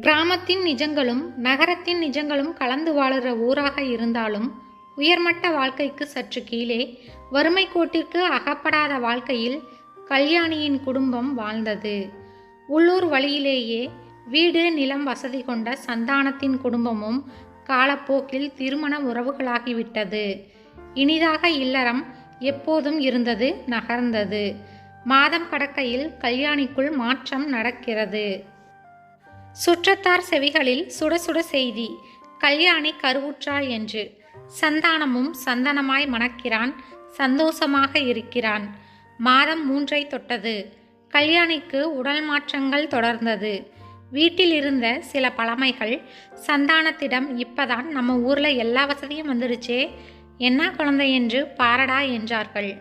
கிராமத்தின் நிஜங்களும் நகரத்தின் நிஜங்களும் கலந்து வாழுற ஊராக இருந்தாலும் உயர்மட்ட வாழ்க்கைக்கு சற்று கீழே வறுமை கோட்டிற்கு அகப்படாத வாழ்க்கையில் கல்யாணியின் குடும்பம் வாழ்ந்தது. உள்ளூர் வழியிலேயே வீடு நிலம் வசதி கொண்ட சந்தானத்தின் குடும்பமும் காலப்போக்கில் திருமண உறவுகளாகிவிட்டது. இனிதாக இல்லறம் எப்போதும் இருந்தது நகர்ந்தது. மாதம் கடக்கையில் கல்யாணிக்குள் மாற்றம் நடக்கிறது. சுற்றத்தார் செவிகளில் சுட சுட செய்தி கல்யாணி கருவுற்றாள் என்று. சந்தானமும் சந்தனமாய் மணக்கிறான் சந்தோஷமாக இருக்கிறான். மாதம் மூன்றை தொட்டது. கல்யாணிக்கு உடல் மாற்றங்கள் தொடர்ந்தது. வீட்டில் இருந்த சில பழமைகள் சந்தானத்திடம் இப்பதான் நம்ம ஊர்ல எல்லா வசதியும் வந்துடுச்சே என்ன குழந்தை என்று பாரடா என்றார்கள்.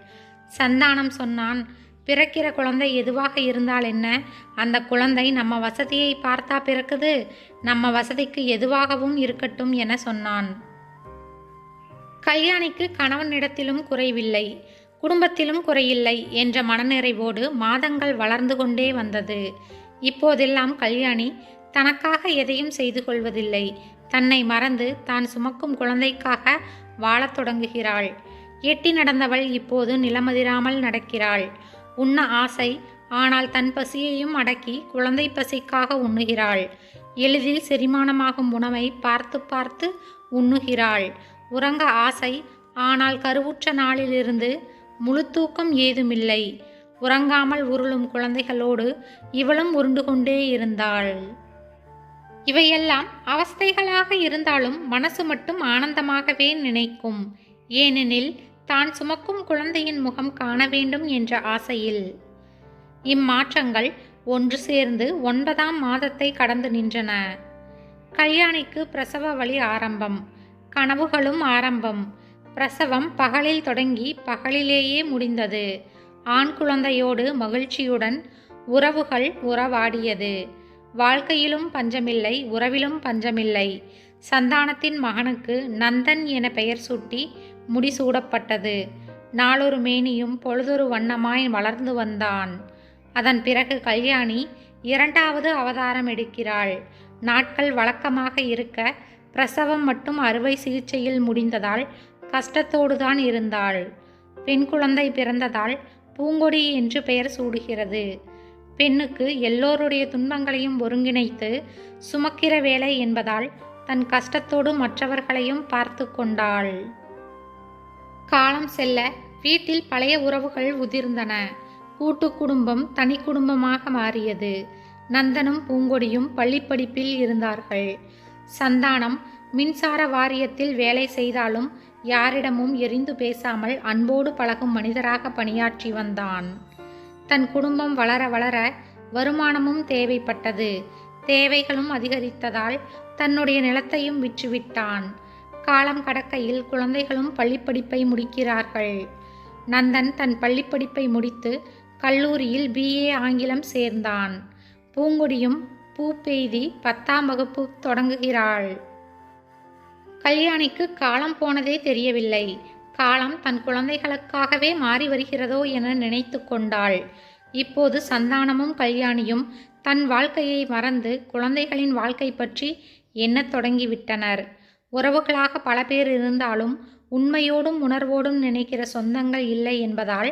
சந்தானம் சொன்னான் பிறக்கிற குழந்தை எதுவாக இருந்தால் என்ன? அந்த குழந்தை நம்ம வசதியை பார்த்தா பிறக்குது. நம்ம வசதிக்கு எதுவாகவும் இருக்கட்டும் என சொன்னான். கல்யாணிக்கு கணவனிடத்திலும் குறைவில்லை. குடும்பத்திலும் குறையில்லை என்ற மனநிறைவோடு மாதங்கள் வளர்ந்து கொண்டே வந்தது. இப்போதெல்லாம் கல்யாணி தனக்காக எதையும் செய்து கொள்வதில்லை. தன்னை மறந்து தான் சுமக்கும் குழந்தைக்காக வாழத் தொடங்குகிறாள். எட்டி நடந்தவள் இப்போது நிலமதிராமல் நடக்கிறாள். உண்ண ஆசை. ஆனால் தன் பசியையும் அடக்கி குழந்தை பசிக்காக உண்ணுகிறாள். எளிதில் செரிமானமாகும் உணவை பார்த்து பார்த்து உண்ணுகிறாள். உறங்க ஆசை. ஆனால் கருவுற்ற நாளிலிருந்து முழு தூக்கம் ஏதுமில்லை. உறங்காமல் உருளும் குழந்தைகளோடு இவளும் உருண்டு கொண்டே இருந்தாள். இவையெல்லாம் அவஸ்தைகளாக இருந்தாலும் மனசு மட்டும் ஆனந்தமாகவே நினைக்கும். ஏனெனில் தான் சுமக்கும் குழந்தையின் முகம் காண வேண்டும் என்ற ஆசையில். இம்மாற்றங்கள் ஒன்று சேர்ந்து ஒன்பதாம் மாதத்தை கடந்து நின்றன. கல்யாணிக்கு பிரசவ வழி ஆரம்பம். கனவுகளும் ஆரம்பம். பிரசவம் பகலில் தொடங்கி பகலிலேயே முடிந்தது. ஆண் குழந்தையோடு மகிழ்ச்சியுடன் உறவுகள் உறவாடியது. வாழ்க்கையிலும் பஞ்சமில்லை உறவிலும் பஞ்சமில்லை. சந்தானத்தின் மகனுக்கு நந்தன் என பெயர் சூட்டி முடிசூடப்பட்டது. நாளொரு மேனியும் பொழுதொரு வண்ணமாய் வளர்ந்து வந்தான். அதன் பிறகு கல்யாணி இரண்டாவது அவதாரம் எடுக்கிறாள். நாட்கள் வழக்கமாக இருக்க பிரசவம் மட்டும் அறுவை சிகிச்சையில் முடிந்ததால் கஷ்டத்தோடு தான் இருந்தாள். பெண் குழந்தை பிறந்ததால் பூங்கொடி என்று பெயர் சூடுகிறது. பெண்ணுக்கு எல்லோருடைய துன்பங்களையும் ஒருங்கிணைத்து சுமக்கிற வேலை என்பதால் தன் கஷ்டத்தோடு மற்றவர்களையும் பார்த்து கொண்டாள். காலம் செல்ல வீட்டில் பழைய உறவுகள் உதிர்ந்தன. கூட்டு குடும்பம் தனி குடும்பமாக மாறியது. நந்தனும் பூங்கொடியும் பள்ளிப்படிப்பில் இருந்தார்கள். சந்தானம் மின்சார வாரியத்தில் வேலை செய்தாலும் யாரிடமும் எரிந்து பேசாமல் அன்போடு பழகும் மனிதராக பணியாற்றி வந்தான். தன் குடும்பம் வளர வளர வருமானமும் தேவைப்பட்டது. தேவைகளும் அதிகரித்ததால் தன்னுடைய நிலத்தையும் விற்றுவிட்டான். காலம் கடக்கையில் குழந்தைகளும் பள்ளிப்படிப்பை முடிக்கிறார்கள். நந்தன் தன் பள்ளிப்படிப்பை முடித்து கல்லூரியில் பிஏ ஆங்கிலம் சேர்ந்தான். பூங்கொடியும் பூ பெய்தி பத்தாம் வகுப்பு தொடங்குகிறாள். கல்யாணிக்கு காலம் போனதே தெரியவில்லை. காலம் தன் குழந்தைகளுக்காகவே மாறி வருகிறதோ என நினைத்து கொண்டாள். இப்போது சந்தானமும் கல்யாணியும் தன் வாழ்க்கையை மறந்து குழந்தைகளின் வாழ்க்கை பற்றி எண்ணத் தொடங்கிவிட்டனர். உறவுகளாக பல பேர் இருந்தாலும் உண்மையோடும் உணர்வோடும் நினைக்கிற சொந்தங்கள் இல்லை என்பதால்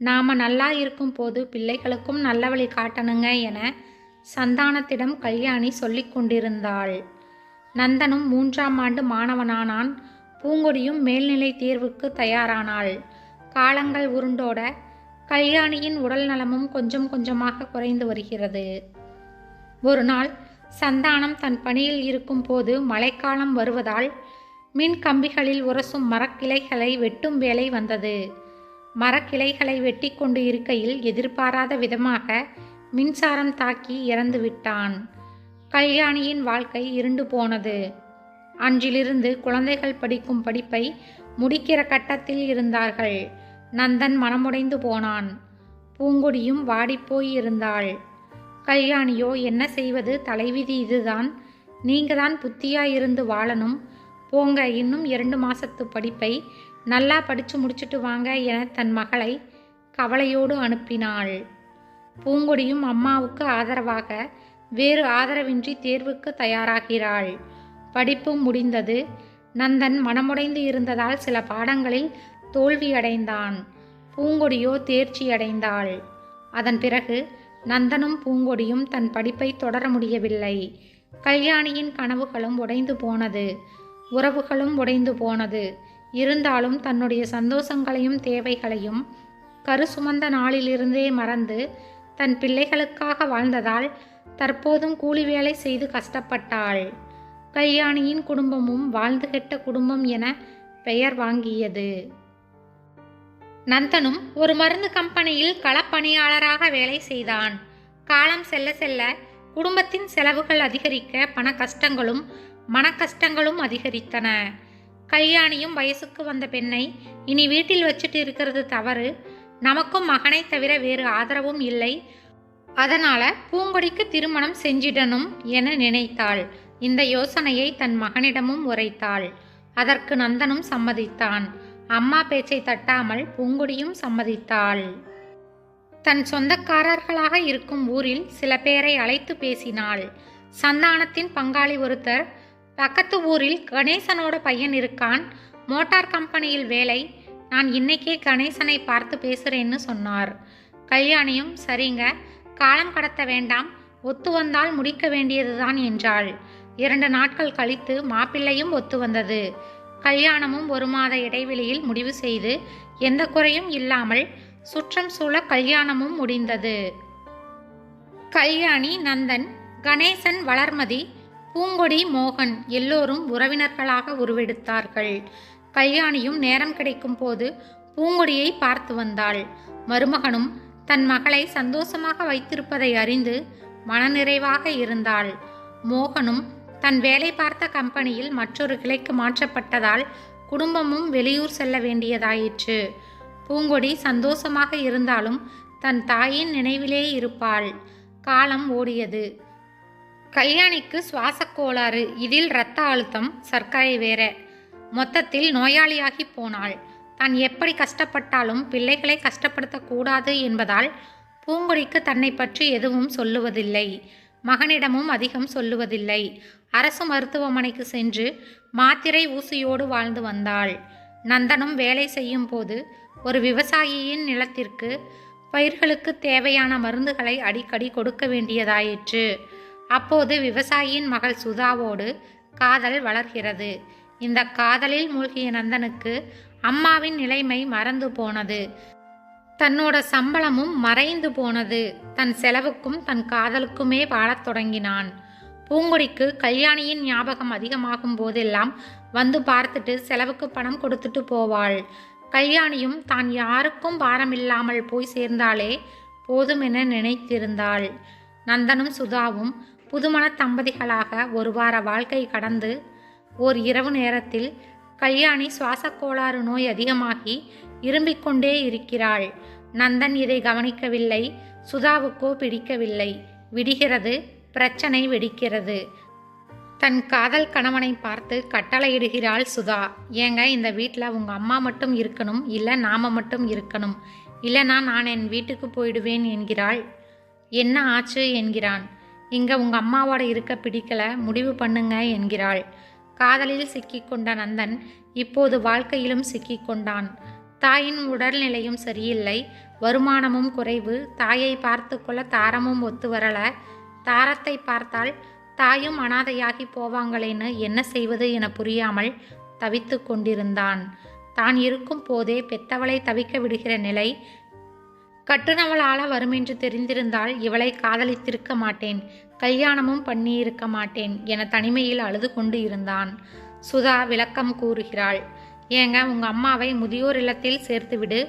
நாம நல்லா இருக்கும் போது பிள்ளைகளுக்கும் நல்ல வழி காட்டணுங்க என சந்தானத்திடம் கல்யாணி சொல்லிக் கொண்டிருந்தாள். நந்தனும் மூன்றாம் ஆண்டு மாணவனானான். பூங்கொடியும் மேல்நிலை தேர்வுக்கு தயாரானாள். காலங்கள் உருண்டோட கல்யாணியின் உடல் நலமும் கொஞ்சம் கொஞ்சமாக குறைந்து வருகிறது. ஒரு நாள் சந்தானம் தன் பணியில் இருக்கும் போது மழைக்காலம் வருவதால் மின் கம்பிகளில் உரசும் மரக்கிளைகளை வெட்டும் வேலை வந்தது. மரக்கிளைகளை வெட்டி கொண்டு இருக்கையில் எதிர்பாராத விதமாக மின்சாரம் தாக்கி இறந்து விட்டான். கல்யாணியின் வாழ்க்கை இருண்டு போனது. அன்றிலிருந்து குழந்தைகள் படிக்கும் படிப்பை முடிக்கிற கட்டத்தில் இருந்தார்கள். நந்தன் மனமுடைந்து போனான். பூங்கொடியும் வாடிப்போய் இருந்தாள். கல்யாணியோ என்ன செய்வது? தலைவிதி இதுதான். நீங்க தான் புத்தியாயிருந்து வாழணும். போங்க இன்னும் இரண்டு மாசத்து படிப்பை நல்லா படித்து முடிச்சுட்டு வாங்க என தன் மகளை கவலையோடு அனுப்பினாள். பூங்கொடியும் அம்மாவுக்கு ஆதரவாக வேறு ஆதரவின்றி தேர்வுக்கு தயாராகிறாள். படிப்பும் முடிந்தது. நந்தன் மனமுடைந்து இருந்ததால் சில பாடங்களில் தோல்வியடைந்தான். பூங்கொடியோ தேர்ச்சி அடைந்தாள் அதன் பிறகு நந்தனும் பூங்கொடியும் தன் படிப்பை தொடர முடியவில்லை. கல்யாணியின் கனவுகளும் உடைந்து போனது. உறவுகளும் உடைந்து போனது. இருந்தாலும் தன்னுடைய சந்தோஷங்களையும் தேவைகளையும் கரு சுமந்த நாளிலிருந்தே மறந்து தன் பிள்ளைகளுக்காக வாழ்ந்ததால் தற்போதும் கூலி வேலை செய்து கஷ்டப்பட்டாள். கல்யாணியின் குடும்பமும் வாழ்ந்து கெட்ட குடும்பம் என பெயர் வாங்கியது. நந்தனும் ஒரு மருந்து கம்பெனியில் களப்பணியாளராக வேலை செய்தான். காலம் செல்ல செல்ல குடும்பத்தின் செலவுகள் அதிகரிக்க பண கஷ்டங்களும் மன கஷ்டங்களும் அதிகரித்தன. கல்யாணியும் வயசுக்கு வந்த பெண்ணை இனி வீட்டில் வச்சுட்டு இருக்கிறது தவறு. நமக்கும் மகனை தவிர வேறு ஆதரவும் இல்லை. அதனால பூங்கொடிக்கு திருமணம் செஞ்சிடணும் என நினைத்தாள். இந்த யோசனையை தன் மகனிடமும் உரைத்தாள். அதற்கு நந்தனும் சம்மதித்தான். அம்மா பேச்சை தட்டாமல் பூங்குடியும் சம்மதித்தாள். தன் சொந்தக்காரர்களாக இருக்கும் ஊரில் சில பேரை அழைத்து பேசினாள். சந்தானத்தின் பங்காளி ஒருத்தர் பக்கத்து ஊரில் கணேசனோட பையன் இருக்கான். மோட்டார் கம்பெனியில் வேலை. நான் இன்னைக்கே கணேசனை பார்த்து பேசுறேன்னு சொன்னார். கல்யாணியும் சரிங்க. காலம் கடத்த வேண்டாம். ஒத்து வந்தால் முடிக்க வேண்டியதுதான் என்றாள். இரண்டு நாட்கள் கழித்து மாப்பிள்ளையும் ஒத்து வந்தது. கல்யாணமும் ஒரு மாத இடைவெளியில் முடிவு செய்து எந்த குறையும் இல்லாமல் சுற்றம் சூழ கல்யாணமும் முடிந்தது. கல்யாணி நந்தன் கணேசன் வளர்மதி பூங்கொடி மோகன் எல்லோரும் உறவினர்களாக உருவெடுத்தார்கள். கல்யாணியும் நேரம் கிடைக்கும் போது பூங்கொடியை பார்த்து வந்தாள். மருமகனும் தன் மகளை சந்தோஷமாக வைத்திருப்பதை அறிந்து மனநிறைவாக இருந்தாள். மோகனும் தன் வேலை பார்த்த கம்பெனியில் மற்றொரு கிளைக்கு மாற்றப்பட்டதால் குடும்பமும் வெளியூர் செல்ல வேண்டியதாயிற்று. பூங்கொடி சந்தோஷமாக இருந்தாலும் தன் தாயின் நினைவிலே இருப்பாள். காலம் ஓடியது. கல்யாணிக்கு சுவாசக் கோளாறு இதில் இரத்த அழுத்தம் சர்க்கரை வேற. மொத்தத்தில் நோயாளியாகி போனாள். தான் எப்படி கஷ்டப்பட்டாலும் பிள்ளைகளை கஷ்டப்படுத்தக்கூடாது என்பதால் பூங்கொடிக்கு தன்னை பற்றி எதுவும் சொல்லுவதில்லை. மகனிடமும் அதிகம் சொல்லுவதில்லை. அரசு மருத்துவமனைக்கு சென்று மாத்திரை ஊசியோடு வாழ்ந்து வந்தாள். நந்தனும் வேலை செய்யும் போது ஒரு விவசாயியின் நிலத்திற்கு பயிர்களுக்கு தேவையான மருந்துகளை அடிக்கடி கொடுக்க வேண்டியதாயிற்று. அப்போது விவசாயியின் மகள் சுதாவோடு காதல் வளர்கிறது. இந்த காதலில் மூழ்கிய நந்தனுக்கு அம்மாவின் நிலைமை மறந்து போனது. தன்னோட சம்பளமும் மறைந்து போனது. தன் செலவுக்கும் தன் காதலுக்குமே வாழத் தொடங்கினான். பூங்கொடிக்கு கல்யாணியின் ஞாபகம் அதிகமாகும் போதெல்லாம் வந்து பார்த்துட்டு செலவுக்கு பணம் கொடுத்துட்டு போவாள். கல்யாணியும் தான் யாருக்கும் பாரமில்லாமல் போய் சேர்ந்தாலே போதும் என நினைத்திருந்தாள். நந்தனும் சுதாவும் புதுமண தம்பதிகளாக ஒரு வார வாழ்க்கை கடந்து ஓர் இரவு நேரத்தில் கல்யாணி சுவாசக்கோளாறு நோய் அதிகமாகி இரும்பிக் கொண்டே இருக்கிறாள். நந்தன் இதை கவனிக்கவில்லை. சுதாவுக்கோ பிடிக்கவில்லை. விடிகிறது. பிரச்சனை வெடிக்கிறது. தன் காதல் கணவனை பார்த்து கட்டளையிடுகிறாள் சுதா. ஏங்க இந்த வீட்டில் உங்கள் அம்மா மட்டும் இருக்கணும்? இல்லை நாம மட்டும் இருக்கணும்? இல்லைனா நான் என் வீட்டுக்கு போயிடுவேன் என்கிறாள். என்ன ஆச்சு என்கிறான். இங்கே உங்கள் அம்மாவோட இருக்க பிடிக்கல. முடிவு பண்ணுங்க என்கிறாள். காதலில் சிக்கிக்கொண்ட நந்தன் இப்போது வாழ்க்கையிலும் சிக்கிக்கொண்டான். தாயின் உடல்நிலையும் சரியில்லை. வருமானமும் குறைவு. தாயை பார்த்து கொள்ள தாரமும் ஒத்து வரல. தாரத்தை பார்த்தால் தாயும் அனாதையாகி போவாங்களேன்னு என்ன செய்வது என புரியாமல் தவித்து கொண்டிருந்தான். தான் இருக்கும் போதே பெத்தவளை தவிக்க விடுகிற நிலை கட்டுனவளால வருமென்று தெரிந்திருந்தால் இவளை காதலித்திருக்க மாட்டேன். கல்யாணமும் பண்ணியிருக்க மாட்டேன் என தனிமையில் அழுது கொண்டு இருந்தான். சுதா விளக்கம் கூறுகிறாள். ஏங்க உங்க அம்மாவை முதியோர் இல்லத்தில் சேர்த்துவிடு.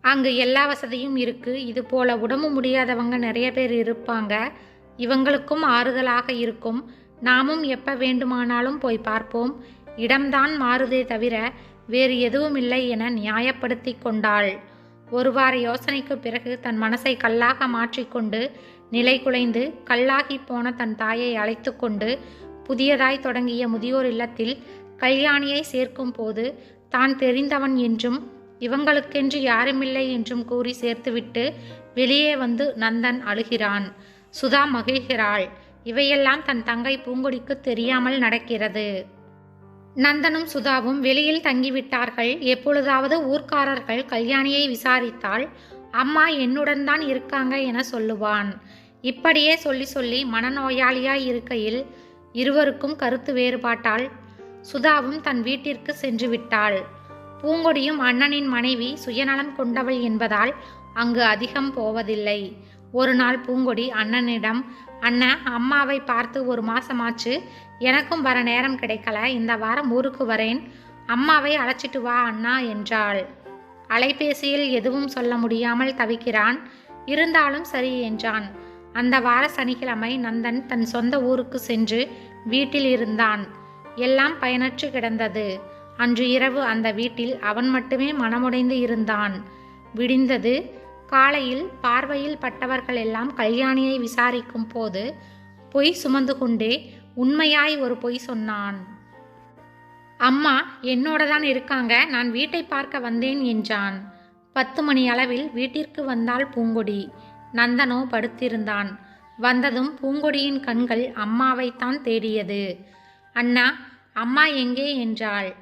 அங்கு எல்லா வசதியும் இருக்கு. இது போல உடம்பு முடியாதவங்க நிறைய பேர் இருப்பாங்க. இவங்களுக்கும் ஆறுதலாக இருக்கும். நாமும் எப்ப வேண்டுமானாலும் போய் பார்ப்போம். இடம்தான் மாறுதே தவிர வேறு எதுவும் இல்லை என நியாயப்படுத்தி கொண்டாள். ஒரு வார யோசனைக்கு பிறகு தன் மனசை கல்லாக மாற்றிக்கொண்டு நிலை குலைந்து கல்லாகி போன தன் தாயை அழைத்து கொண்டு புதியதாய் தொடங்கிய முதியோர் இல்லத்தில் கல்யாணியை சேர்க்கும் போது தான் தெரிந்தவன் என்றும் இவங்களுக்கென்று யாருமில்லை என்றும் கூறி சேர்த்துவிட்டு வெளியே வந்து நந்தன் அழுகிறான். சுதா மகிழ்கிறாள். இவையெல்லாம் தன் தங்கை பூங்கொடிக்கு தெரியாமல் நடக்கிறது. நந்தனும் சுதாவும் வெளியில் தங்கிவிட்டார்கள். எப்பொழுதாவது ஊர்க்காரர்கள் கல்யாணியை விசாரித்தால் அம்மா என்னுடன் தான் இருக்காங்க என சொல்லுவான். இப்படியே சொல்லி சொல்லி மனநோயாளியாய் இருக்கையில் இருவருக்கும் கருத்து வேறுபாட்டால் சுதாவும் தன் வீட்டிற்கு சென்று விட்டாள். பூங்கொடியும் அண்ணனின் மனைவி சுயநலம் கொண்டவள் என்பதால் அங்கு அதிகம் போவதில்லை. ஒரு நாள் பூங்கொடி அண்ணனிடம் அண்ணன் அம்மாவை பார்த்து ஒரு மாசமாச்சு. எனக்கும் வர நேரம் கிடைக்கல. இந்த வாரம் ஊருக்கு வரேன். அம்மாவை அழைச்சிட்டு வா அண்ணா என்றாள். அலைபேசியில் எதுவும் சொல்ல முடியாமல் தவிக்கிறான். இருந்தாலும் சரி என்றான். அந்த வார சனிக்கிழமை நந்தன் தன் சொந்த ஊருக்கு சென்று வீட்டில் இருந்தான். எல்லாம் பயனற்று கிடந்தது. அன்று இரவு அந்த வீட்டில் அவன் மட்டுமே மனமுடைந்து இருந்தான். விடிந்தது. காலையில் பார்வையில் பட்டவர்கள் எல்லாம் கல்யாணியை விசாரிக்கும் போது பொய் சுமந்து கொண்டே உண்மையாய் ஒரு பொய் சொன்னான். அம்மா என்னோட தான் இருக்காங்க. நான் வீட்டை பார்க்க வந்தேன் என்றான். பத்து மணி அளவில் வீட்டிற்கு வந்தாள் பூங்கொடி. நந்தனோ படுத்திருந்தான். வந்ததும் பூங்கொடியின் கண்கள் அம்மாவைத்தான் தேடியது. அண்ணா அம்மா எங்கே? என்றாள்.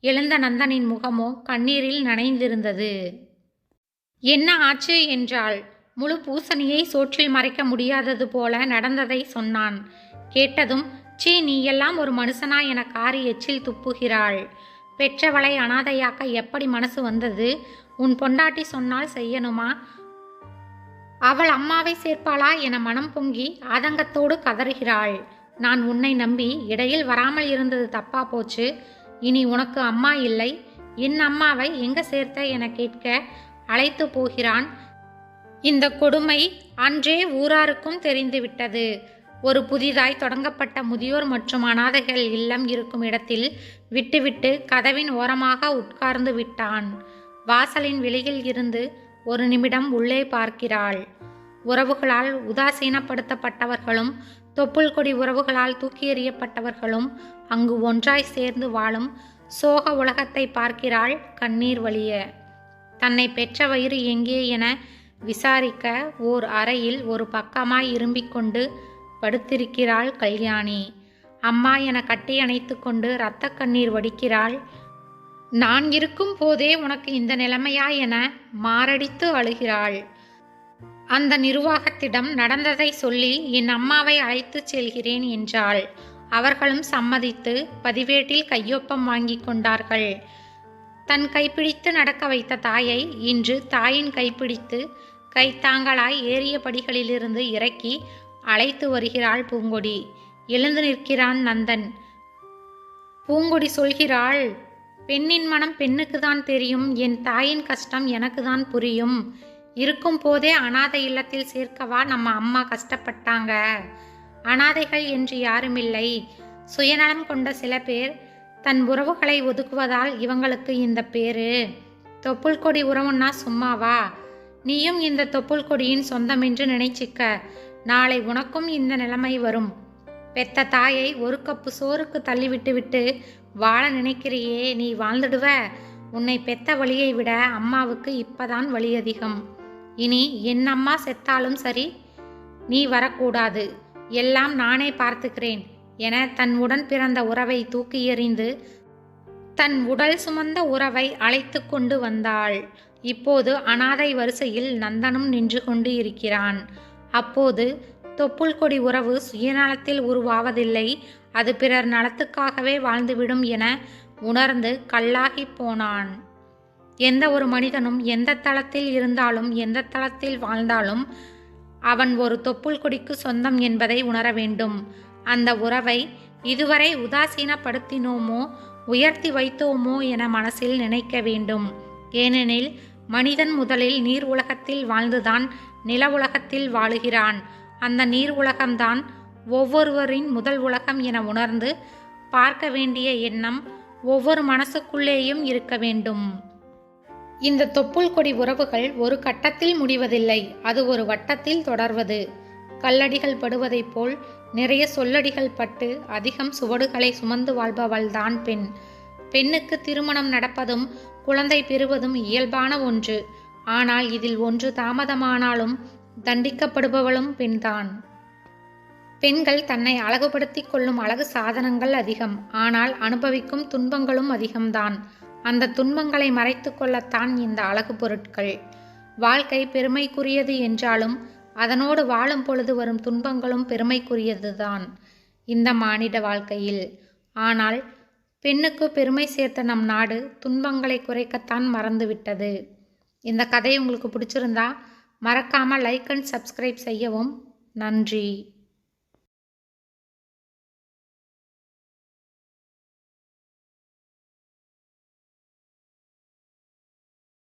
எழுந்த நந்தனின் முகமோ கண்ணீரில் நனைந்திருந்தது. என்ன ஆச்சு? என்றாள். முழு பூசணியை சோற்றில் மறைக்க முடியாதது போல நடந்ததை சொன்னான். கேட்டதும் சீ நீ எல்லாம் ஒரு மனுஷனா என காரி எச்சில் துப்புகிறாள். பெற்றவளை அனாதையாக்க எப்படி மனசு வந்தது? உன் பொண்டாட்டி சொன்னால் செய்யணுமா? அவள் அம்மாவை சேர்ப்பாளா என மனம் பொங்கி ஆதங்கத்தோடு கதறுகிறாள். நான் உன்னை நம்பி இடையில் வராமல் இருந்தது தப்பா போச்சு. இனி உனக்கு அம்மா இல்லை. என் அம்மாவை எங்க சேர்த்த என கேட்க அழைத்து போகிறான். இந்த கொடுமை அன்றே ஊராருக்கும் தெரிந்துவிட்டது ஒரு புதிதாய் தொடங்கப்பட்ட முதியோர் மற்றும் அனாதைகள் இல்லம் இருக்கும் இடத்தில் விட்டுவிட்டு கதவின் ஓரமாக உட்கார்ந்து விட்டான். வாசலின் வெளியில் இருந்து ஒரு நிமிடம் உள்ளே பார்க்கிறாள். உறவுகளால் உதாசீனப்படுத்தப்பட்டவர்களும் தொப்புள் கொடி உறவுகளால் தூக்கி எறியப்பட்டவர்களும் அங்கு ஒன்றாய் சேர்ந்து வாழும் சோக உலகத்தை பார்க்கிறாள் கண்ணீர் வழிய. தன்னை பெற்ற வயிறு எங்கே என விசாரிக்க ஓர் அறையில் ஒரு பக்கமாய் இரும்பிக் கொண்டு படுத்திருக்கிறாள் கல்யாணி. அம்மா என கட்டி அணைத்து கொண்டு இரத்த கண்ணீர் வடிக்கிறாள். நான் இருக்கும் போதே உனக்கு இந்த நிலைமையா என மாரடித்து அழுகிறாள். அந்த நிர்வாகத்திடம் நடந்ததை சொல்லி என் அம்மாவை அழைத்துச் செல்கிறேன் என்றாள். அவர்களும் சம்மதித்து பதிவேட்டில் கையொப்பம் வாங்கி கொண்டார்கள். தன் கைப்பிடித்து நடக்க வைத்த தாயை இன்று தாயின் கைப்பிடித்து கைத்தாங்களாய் ஏறிய படிகளிலிருந்து இறக்கி அழைத்து வருகிறாள் பூங்கொடி. எழுந்து நிற்கிறான் நந்தன். பூங்கொடி சொல்கிறாள் பெண்ணின் மனம் பெண்ணுக்கு தான் தெரியும் என் தாயின் கஷ்டம் எனக்கு தான் புரியும். இருக்கும் போதே அனாதை இல்லத்தில் சேர்க்கவா நம்ம அம்மா கஷ்டப்பட்டாங்க. அனாதைகள் என்று யாருமில்லை. சுயநலம் கொண்ட சில பேர் தன் உறவுகளை ஒதுக்குவதால் இவங்களுக்கு இந்த பேரு. தொப்புள் கொடி உறவுன்னா சும்மாவா? நீயும் இந்த தொப்புள் கொடியின் சொந்தம் என்று நினைச்சிக்க. நாளை உனக்கும் இந்த நிலைமை வரும். பெத்த தாயை ஒரு கப்பு சோறுக்கு தள்ளிவிட்டு விட்டு வாழ நினைக்கிறியே நீ வாழ்ந்துடுவ. உன்னை பெத்த வழியை விட அம்மாவுக்கு இப்பதான் வழி அதிகம். இனி என் அம்மா செத்தாலும் சரி நீ வரக்கூடாது. எல்லாம் நானே பார்த்துக்கிறேன் என தன் உடன் பிறந்த உறவை தூக்கி எறிந்து தன் உடல் சுமந்த உறவை அழைத்து கொண்டு வந்தாள். இப்போது அனாதை வரிசையில் நந்தனும் நின்று கொண்டு இருக்கிறான். அப்போது தொப்புள் கொடி உறவு சுயநலத்தில் உருவாவதில்லை அது பிறர் நலத்துக்காகவே வாழ்ந்துவிடும் என உணர்ந்து கல்லாகி போனான். எந்த ஒரு மனிதனும் எந்த தளத்தில் இருந்தாலும் எந்த தளத்தில் வாழ்ந்தாலும் அவன் ஒரு தொப்புள் கொடிக்கு சொந்தம் என்பதை உணர வேண்டும். அந்த உறவை இதுவரை உதாசீனப்படுத்தினோமோ உயர்த்தி வைத்தோமோ என மனசில் நினைக்க வேண்டும். ஏனெனில் மனிதன் முதலில் நீர் உலகத்தில் வாழ்ந்துதான் நில உலகத்தில் வாழுகிறான். அந்த நீர் உலகம்தான் ஒவ்வொருவரின் முதல் உலகம் என உணர்ந்து பார்க்க வேண்டிய எண்ணம் ஒவ்வொரு மனசுக்குள்ளேயும் இருக்க வேண்டும். இந்த தொப்புள் கொடி உறவுகள் ஒரு கட்டத்தில் முடிவதில்லை அது ஒரு வட்டத்தில் தொடர்வது. கல்லடிகள் படுவதைப் போல் நிறைய சொல்லடிகள் பட்டு அதிகம் சுவடுகளை சுமந்து வாழ்பவள்தான் பெண். பெண்ணுக்கு திருமணம் நடப்பதும் குழந்தை பெறுவதும் இயல்பான ஒன்று. ஆனால் இதில் ஒன்று தாமதமானாலும் தண்டிக்கப்படுபவளும் பெண்தான் பெண்கள் தன்னை அழகுபடுத்திக் கொள்ளும் அழகு சாதனங்கள் அதிகம். ஆனால் அனுபவிக்கும் துன்பங்களும் அதிகம்தான். அந்த துன்பங்களை மறைத்து கொள்ளத்தான் இந்த அழகு பொருட்கள். வாழ்க்கை பெருமைக்குரியது என்றாலும் அதனோடு வாழும் பொழுது வரும் துன்பங்களும் பெருமைக்குரியதுதான் இந்த மானிட வாழ்க்கையில். ஆனால் பெண்ணுக்கு பெருமை சேர்த்த நம் நாடு துன்பங்களை குறைக்கத்தான் மறந்துவிட்டது. இந்த கதை உங்களுக்கு பிடிச்சிருந்தா மறக்காமல் லைக் அண்ட் சப்ஸ்கிரைப் செய்யவும். நன்றி.